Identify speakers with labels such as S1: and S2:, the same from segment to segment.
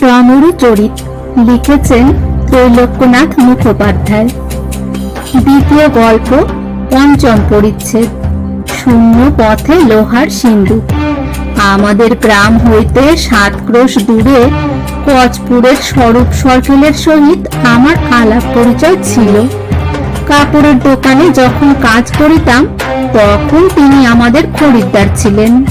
S1: ডমরু চরিত লিখেছেন ত্রৈলোক্যনাথ মুখোপাধ্যায়। দ্বিতীয় গল্প পঞ্চম পরিচ্ছেদ। শূন্য পথে লোহার সিন্ধু আমাদের গ্রাম হইতে সাত ক্রোশ দূরে কচপুরের স্বরূপ সরকেলের সহিত আমার আলাপ পরিচয় ছিল। কাপড়ের দোকানে যখন কাজ করিতাম, তখন তিনি আমাদের খরিদ্দার ছিলেন।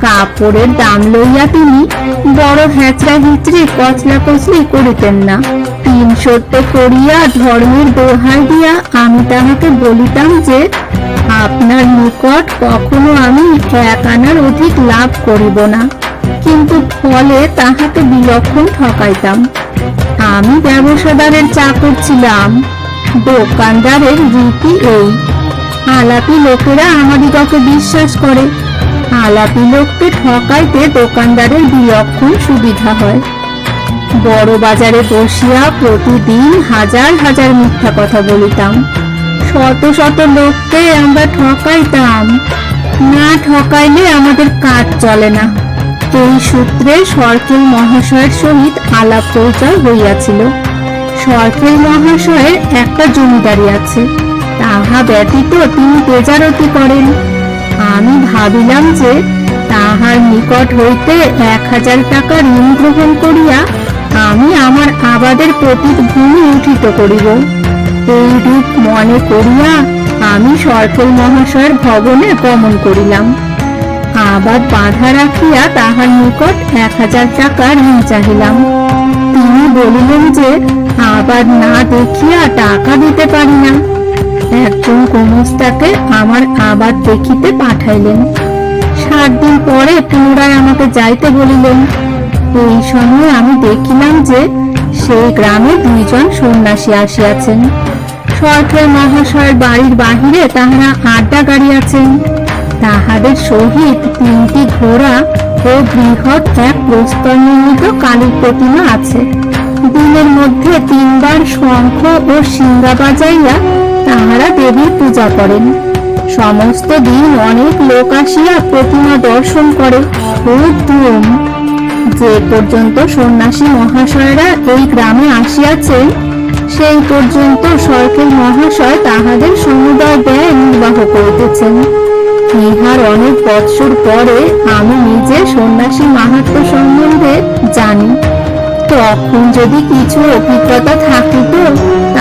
S1: কাপড়ের দাম লইয়া তিনি বড় হ্যাচড়া হিচড়ে কচলা কচলি করিতেন না। তিন সত্য করিয়া ধর্মের দোহাই দিয়া আমি তাহাকে বলিতাম যে, আপনার নিকট কখনো আমি এক আনার অধিক লাভ করিব না। কিন্তু ফলে তাহাকে বিলক্ষণ ঠকাইতাম। আমি ব্যবসাদারের চাকর ছিলাম। দোকানদারের রীতি এই। আলাপি লোকেরা আমাদিগকে বিশ্বাস করে। আলাপি লোককে ঠকাইতে দোকানদারের বিলক্ষণ সুবিধা হয়। বড় বাজারে বসিয়া প্রতিদিন হাজার হাজার মিথ্যা কথা বলিতাম। শত শত লোককে আমরা ঠকাইতাম। না ঠকাইলে আমাদের কাজ চলে না। এই সূত্রে সরকেল মহাশয়ের সহিত আলাপ পরিচয় হইয়াছিল। সরকেল মহাশয়ের একটা জমিদারি আছে। তাহা ব্যতীত তিনি তেজারতি করেন। আমি ভাবিলাম যে তাহার নিকট হইতে এক হাজার টাকা ঋণ গ্রহণ করিয়া আমি আমার আবাদের পতিত ভূমি উঠিত করিব। এই রূপ মনে করিয়া আমি সরকেল মহাশয়ের ভবনে গমন করিলাম। আবার বাধা রাখিয়া তাহার নিকট এক হাজার টাকা ঋণ চাহিলাম। তিনি বলিলেন যে আবার না দেখিয়া টাকা দিতে পারি না। একজন গোমস্তাকে আমার আবার দেখিতে পাঠাইলেন। সাত দিন পরে পুনরায় আমাকে যাইতে বলিলেন। এই সময় আমি দেখিলাম যে সেই গ্রামে দুইজন সন্ন্যাসী আসিয়াছেন। সরকার মহাশয়ের বাড়ির বাহিরে তাহারা আড্ডা গাড়িয়াছেন। তাহাদের সহিত তিনটি ঘোড়া ও বৃহৎ এক প্রস্তর নির্মিত কালীর প্রতিমা আছে। দিনের মধ্যে তিনবার শঙ্খ ও সিঙ্গা বাজাইয়া তাহারা দেবীর পূজা করেন। সমস্ত দিন অনেক লোক আসিয়া প্রতিমা দর্শন করে। খুব যে পর্যন্ত সন্ন্যাসী মহাশয়রা এই গ্রামে আসিয়াছেন, সেই পর্যন্ত সরকার মহাশয় তাহাদের সমুদয় ব্যয় নির্বাহ করিতেছেন। ইহার অনেক বৎসর পরে আমি নিজে সন্ন্যাসী মাহাত্ম সম্বন্ধে জানি। তখন যদি কিছু অভিজ্ঞতা থাকিত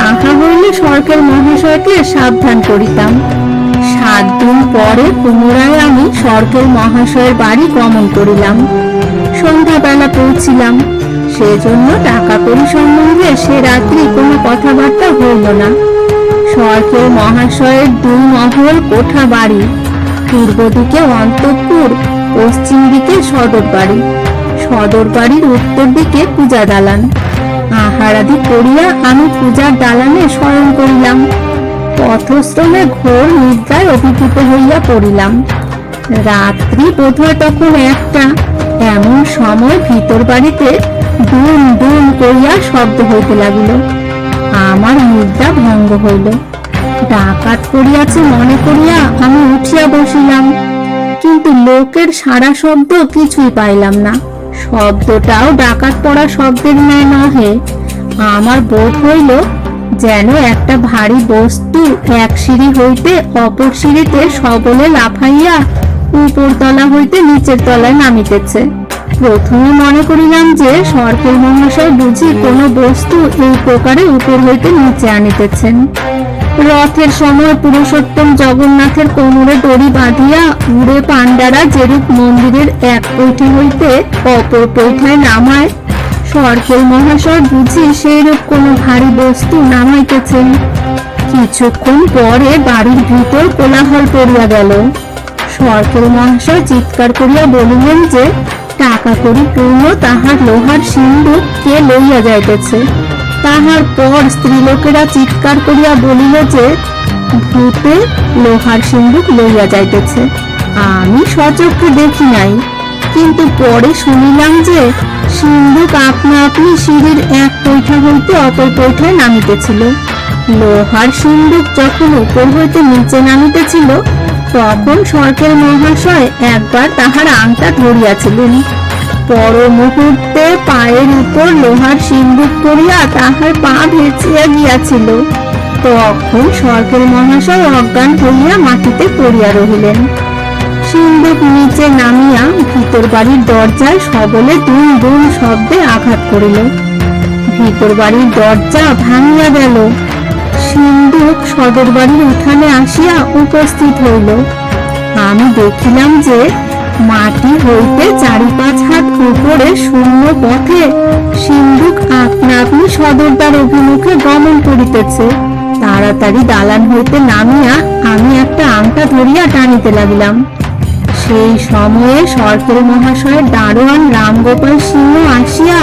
S1: তাহা হইলে সরকার মহাশয়কে সাবধান করিতাম। সাত দিন পরে পুনরায় আমি সরকার মহাশয়ের বাড়ি গমন করিলাম। সন্ধ্যাবেলা পৌঁছিলাম। সেজন্য টাকা কড়ি সম্বন্ধে সে রাত্রি কোনো কথাবার্তা হইল না। সরকার মহাশয়ের দুই মহল কোঠা বাড়ি, পূর্ব দিকে অন্তঃপুর, পশ্চিম দিকে সদর বাড়ি সদর বাড়ির উত্তর দিকে পূজা দালান আহারাদি করিয়া আমি পূজার দালানে স্মরণ করিলাম। পথশ্রমে ঘোর নিদ্রায় অভিভূত হইয়া পড়িলাম। রাত্রি বোধহয় তখন একটা, এমন সময় ভিতর বাড়িতে দুম দুম করিয়া শব্দ হইতে লাগিল। আমার নিদ্রা ভঙ্গ হইল। ডাকাত করিয়াছে মনে করিয়া আমি উঠিয়া বসিলাম। কিন্তু লোকের সারা শব্দ কিছুই পাইলাম না। শব্দটাও ডাকাত পড়া শব্দের ন্যায় নহে। আমার বোধ হইল যেন একটা ভারী বস্তু এক সিঁড়ি হইতে অপর সিঁড়িতে সবলে লাফাইয়া উপরতলা হইতে নিচের তলায় নামিতেছে। প্রথমে মনে করিলাম যে সরকার মহাশয় বুঝি কোনো বস্তু এই প্রকারে উপর হইতে নিচে আনিতেছেন। রথের সময় পুরুষোত্তম জগন্নাথের কোমরে দড়ি বাঁধিয়া উড়ে পাণ্ডারা যেরূপ মন্দিরের এক পৈঠে হইতে অপর পৈঠায় নামায়। সরকেল মহাশয় বুঝি সেইরূপ কোনো ভারী বস্তু নামাইতেছেন। কিছুক্ষণ পরে বাড়ির ভিতর কোলাহল পড়িয়া গেল। সরকেল মহাশয় চিৎকার করিয়া বলিলেন যে, টাকা করি পূর্ণ তাহার লোহার সিন্ধুক কে লইয়া যাইতেছে? তাহার পর স্ত্রীলোকেরা চিৎকার করিয়া বলিল যে, ভূতে লোহার সিন্ধুক লইয়া যাইতেছে। আমি সচক্ষে দেখি নাই। কিন্তু পরে শুনিলাম যে সিন্ধুক আপনা আপনি সিঁড়ির এক পৈঠা হইতে অপর পৈঠায় নামিতেছিল। লোহার সিন্ধুক যখন উপর হইতে নিচে নামিতেছিল, তখন সরকার মহাশয় একবার তাহার আংটা ধরিয়াছিলেন। পর মুহূর্তে পায়ের উপর লোহার সিন্দুক করিয়া তাহার পা ভেচিয়া গিয়াছিল। তখন স্বর্গের মহাশয় অজ্ঞান হইয়া মাটিতে পড়িয়া রহিলেন। সিন্দুক নিচে নামিয়া ভিতর বাড়ির দরজায় সবলে দুম দুম শব্দে আঘাত করিল। ভিতর বাড়ির দরজা ভাঙিয়া গেল। সিন্ধুক সদর বাড়ির উঠানে আসিয়া উপস্থিত হইল। আমি দেখিলাম যে মাটি হইতে চারি পাঁচ হাত উপরে শূন্য পথে সিন্ধুক আপনা আপনি সদরদার অভিমুখে গমন করিতেছে। তাড়াতাড়ি দালান হইতে নামিয়া আমি একটা আংটা ধরিয়া টানিতে লাগিলাম। সেই সময়ে সরকারি মহাশয়ের দারোয়ান রামগোপাল সিংহ আসিয়া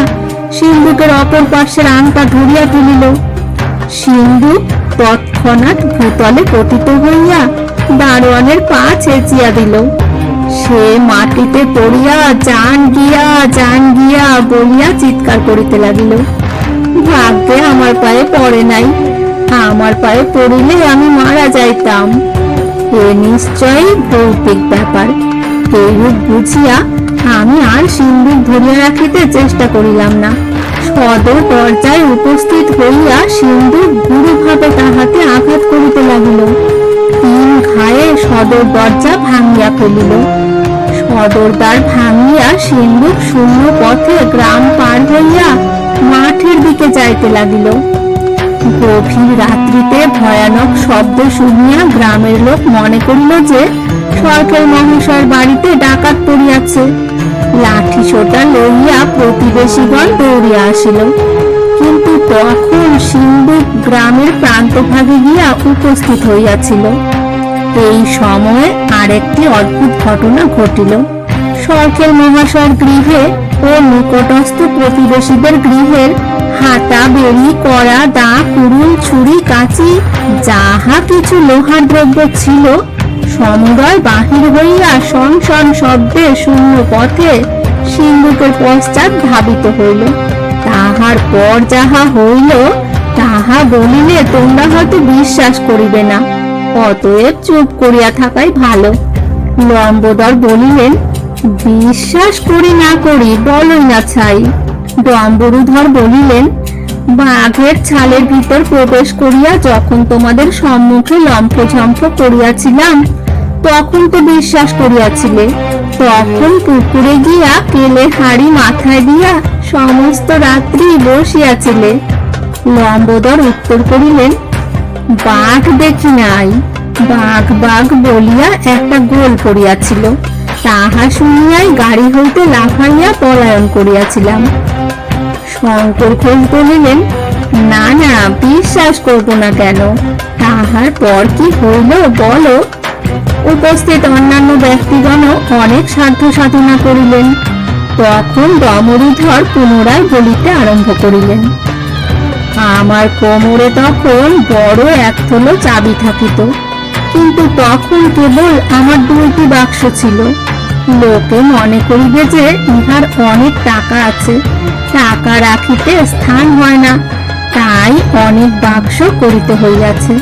S1: সিন্ধুকের অপর পার্শ্বের আংটা ধরিয়া তুলিল। সিন্ধুক তৎক্ষণাৎ ভূতলে পতিত হইয়া দারোয়ানের পা ছেঁচিয়া দিল। সে মাটিতে পড়িয়া জান গিয়া জান গিয়া বলিয়া চিৎকার করিতে লাগিল। ভাগ্যে আমার পায়ে পড়ে নাই। আমার পায়ে পড়িলে আমি মারা যাইতাম। এ নিশ্চয়ই ভৌতিক ব্যাপার। এইরূপ বুঝিয়া আমি আর সিন্দুক ধরিয়া রাখিতে চেষ্টা করিলাম না। সদর দরজায় উপস্থিত হইয়া সিন্দুক গুরুভাবে তাহাতে আঘাত করিতে লাগিল। তিন ঘায়ে সদর দরজা ভাঙিয়া ফেলিল। সদর দ্বার ভাঙিয়া সিন্দুক শূন্য পথে গ্রাম পার হইয়া মাঠের দিকে যাইতে লাগিল। গভীর রাত্রিতে ভয়ানক শব্দ শুনিয়া গ্রামের লোক মনে করিল যে সরকার মহাশয়ের বাড়িতে ডাকাত পড়িয়াছে। লাঠি সোটা লইয়া প্রতিবেশীগণ দৌড়িয়া আসিল। কিন্তু তখন সিন্ধুক গ্রামের প্রান্তভাগে গিয়া উপস্থিত হইয়াছিল। এই সময়ে আরেকটি অদ্ভুত ঘটনা ঘটিল। সরকেল মহাশয়ের গৃহে ও নিকটস্থ প্রতিবেশীদের গৃহের হাতা বেরি করা দা, কুড়ুল, ছুরি, কাঁচি, যাহা কিছু লোহার দ্রব্য ছিল, সমুদয় বাহির হইয়া শন শব্দে শূন্য পথে সিন্ধুকের পশ্চাৎ ধাবিত হইল। তাহার পর যাহা হইল, তাহা বলিলে তোমরা হয়তো বিশ্বাস করিবে না। অতএব চুপ করিয়া থাকাই ভালো। লম্বদর বলিলেন, বিশ্বাস করি না করি, বলই না ছাই। ডম্বরুধর বলিলেন, বাঘের ছালের ভিতর প্রবেশ করিয়া যখন তোমাদের সম্মুখে লম্ফঝম্প করিয়াছিলাম, তখন তো বিশ্বাস করিয়াছিলে। তখন পুকুরে গিয়া কেলে হাড়ি মাথায় দিয়া সমস্ত রাত্রি বসিয়াছিলে। লম্বদর উত্তর করিলেন বাঘ দেখি নাই। বাঘ বাঘ বলিয়া একটা গোল করিয়াছিল তাহা শুনিয়াই গাড়ি হইতে লাফাইয়া পলায়ন করিয়াছিলাম। শঙ্কর ঘোষ বলিলেন, না না, বিশ্বাস করব না কেন? তাহার পর কি হইল বলো? উপস্থিত অন্যান্য ব্যক্তিগণ অনেক সাধ্য সাধনা করিলেন। তখন দমরিধর পুনরায় বলিতে আরম্ভ করিলেন আমার কোমরে তখন বড় এক থলো চাবি থাকিত। কিন্তু তখন কেবল আমার দুইটি বাক্স ছিল। লোকে মনে করিবে যে ইহার অনেক টাকা আছে। টাকা রাখিতে স্থান হয় না। তাই অনেক বাক্স করিতে হইয়াছে।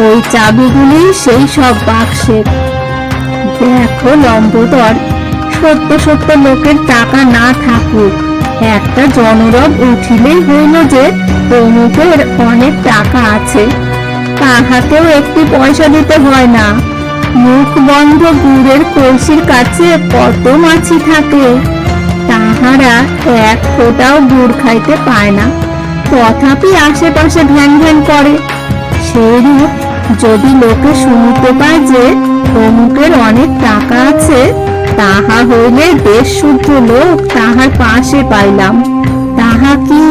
S1: ওই চাবিগুলি সেই সব বাক্সের। দেখো লম্বদর, সত্য সত্য লোকের টাকা না থাকুক। একটা জনরব উঠিলেই হইল যে অমুকের অনেক টাকা আছে। তাহাকেও একটি পয়সা দিতে হয় না। মুখ বন্ধ গুড়ের কলসির কাছে কত মাছি থাকে। তাহারা এক ফোটাও গুড় খাইতে পায় না। তথাপি আশেপাশে ভ্যান ভ্যান করে। সেইরূপ যদি লোকে শুনতে পায় যে অমুকের অনেক টাকা আছে তাহা হইলে দেশ শুদ্ধ লোক তাহার পাশে পাইলাম। তাহা কি?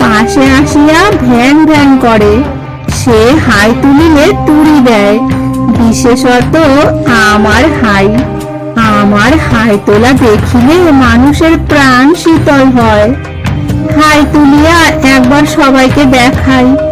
S1: পাশে আসিয়া ভ্যান ভ্যান করে। সে হাই তুলিলে তুড়ি দেয়। বিশেষত আমার হাই। আমার হাই তোলা দেখিলে মানুষের প্রাণ শীতল হয়। হাই তুলিয়া একবার সবাইকে দেখাই।